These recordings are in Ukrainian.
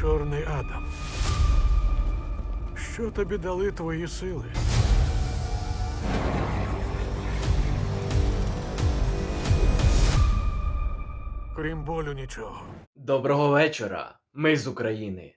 Чорний Адам. Що тобі дали твої сили? Крім болю нічого. Доброго вечора. Ми з України.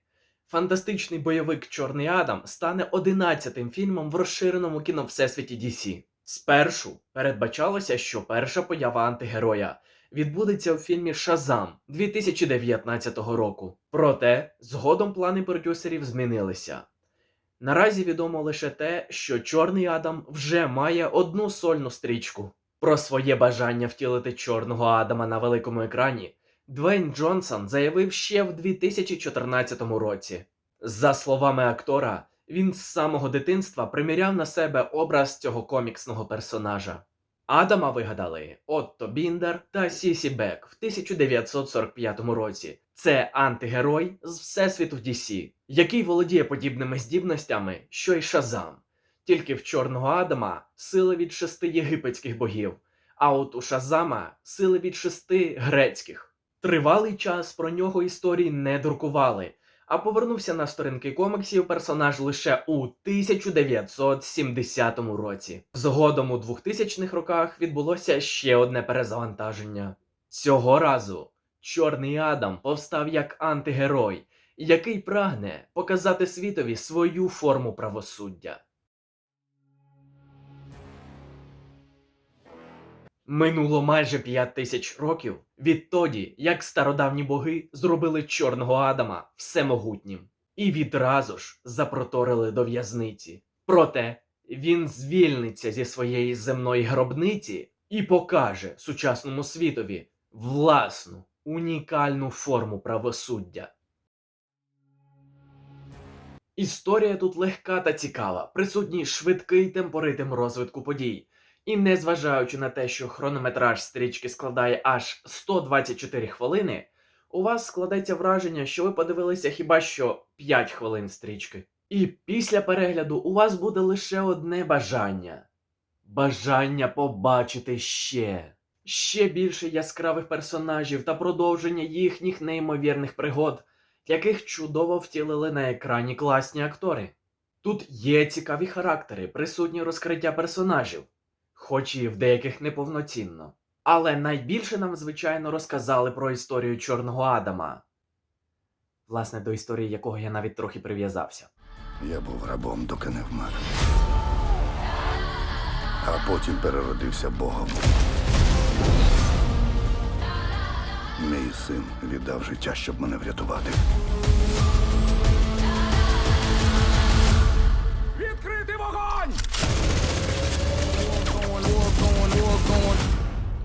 Фантастичний бойовик Чорний Адам стане одинадцятим фільмом в розширеному кіно Всесвіті DC. Спершу передбачалося, що перша поява антигероя відбудеться у фільмі Шазам 2019 року. Проте згодом плани продюсерів змінилися. Наразі відомо лише те, що Чорний Адам вже має одну сольну стрічку. Про своє бажання втілити Чорного Адама на великому екрані Двейн Джонсон заявив ще в 2014 році. За словами актора, він з самого дитинства приміряв на себе образ цього коміксного персонажа. Адама вигадали Отто Біндер та Сісі Бек в 1945 році. Це антигерой з Всесвіту DC, який володіє подібними здібностями, що й Шазам. Тільки в Чорного Адама сили від шести єгипетських богів, а от у Шазама сили від шести грецьких. Тривалий час про нього історії не друкували, а повернувся на сторінки коміксів персонаж лише у 1970 році. Згодом у 2000-х роках відбулося ще одне перезавантаження. Цього разу Чорний Адам повстав як антигерой, який прагне показати світові свою форму правосуддя. Минуло майже п'ять тисяч років відтоді, як стародавні боги зробили чорного Адама всемогутнім і відразу ж запроторили до в'язниці. Проте він звільниться зі своєї земної гробниці і покаже сучасному світові власну унікальну форму правосуддя. Історія тут легка та цікава, присутній швидкий темпоритм розвитку подій. І незважаючи на те, що хронометраж стрічки складає аж 124 хвилини, у вас складеться враження, що ви подивилися хіба що 5 хвилин стрічки. І після перегляду у вас буде лише одне бажання бажання побачити ще. Ще більше яскравих персонажів та продовження їхніх неймовірних пригод, яких чудово втілили на екрані класні актори. Тут є цікаві характери, присутні розкриття персонажів хоч і в деяких неповноцінно. Але найбільше нам, звичайно, розказали про історію Чорного Адама, власне, до історії якого я навіть трохи прив'язався. Я був рабом, доки не вмер. А потім переродився Богом. Мій син віддав життя, щоб мене врятувати.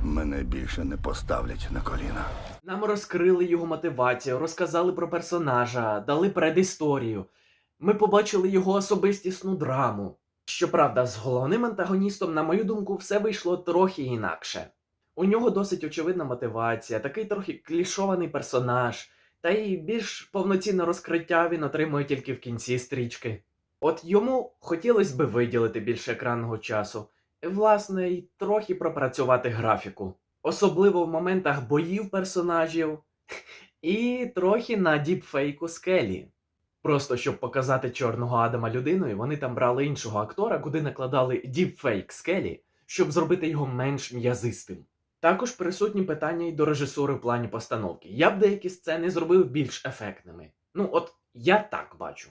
Мене більше не поставлять на коліна. Нам розкрили його мотивацію, розказали про персонажа, дали предісторію. Ми побачили його особистісну драму. Щоправда, з головним антагоністом, на мою думку, все вийшло трохи інакше. У нього досить очевидна мотивація, такий трохи клішований персонаж, та й більш повноцінне розкриття він отримує тільки в кінці стрічки. От йому хотілося би виділити більше екранного часу, власне, і трохи пропрацювати графіку. Особливо в моментах боїв персонажів, і трохи на діпфейку скелі. Просто щоб показати чорного Адама людиною, вони там брали іншого актора, куди накладали діпфейк скелі, щоб зробити його менш м'язистим. Також присутні питання й до режисури в плані постановки. Я б деякі сцени зробив більш ефектними. Ну, от я так бачу.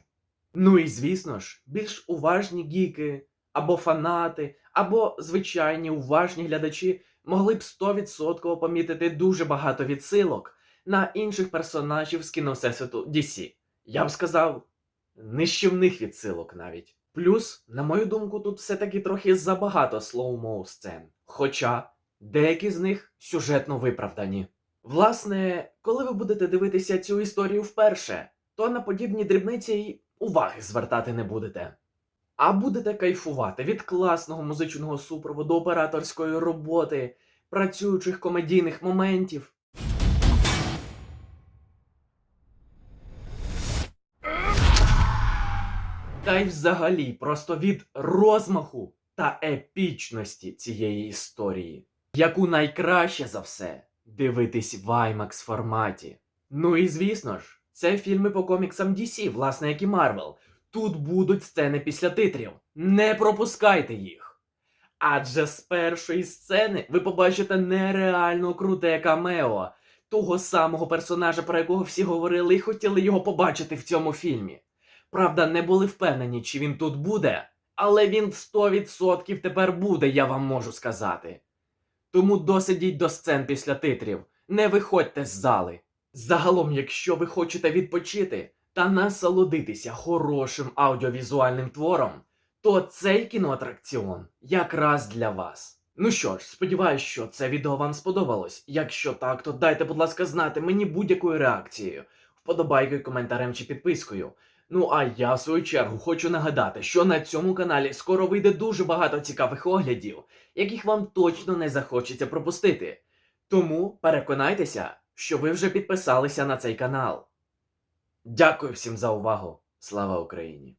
Ну і звісно ж, більш уважні гіки, або фанати, або звичайні уважні глядачі могли б 100% помітити дуже багато відсилок на інших персонажів з кіновсесвіту DC. Я б сказав, нищівних відсилок навіть. Плюс, на мою думку, тут все-таки трохи забагато слоумоу сцен. Хоча деякі з них сюжетно виправдані. Власне, коли ви будете дивитися цю історію вперше, то на подібні дрібниці й уваги звертати не будете. А будете кайфувати від класного музичного супроводу операторської роботи, працюючих комедійних моментів. Та й взагалі просто від розмаху та епічності цієї історії, яку найкраще за все дивитись в IMAX форматі. Ну і звісно ж, Це фільми по коміксам DC, власне, як і Marvel. Тут будуть сцени після титрів. Не пропускайте їх. Адже з першої сцени ви побачите нереально круте камео того самого персонажа, про якого всі говорили і хотіли його побачити в цьому фільмі. Правда, не були впевнені, чи він тут буде, але він 100% тепер буде, я вам можу сказати. Тому досидіть до сцен після титрів, не виходьте з зали. Загалом, якщо ви хочете відпочити та насолодитися хорошим аудіовізуальним твором, то цей кіноатракціон якраз для вас. Ну що ж, сподіваюсь, що це відео вам сподобалось. Якщо так, то дайте, будь ласка, знати мені будь-якою реакцією, вподобайкою, коментарем чи підпискою. Ну а я в свою чергу хочу нагадати, що на цьому каналі скоро вийде дуже багато цікавих оглядів, яких вам точно не захочеться пропустити. Тому переконайтеся, що ви вже підписалися на цей канал. Дякую всім за увагу. Слава Україні!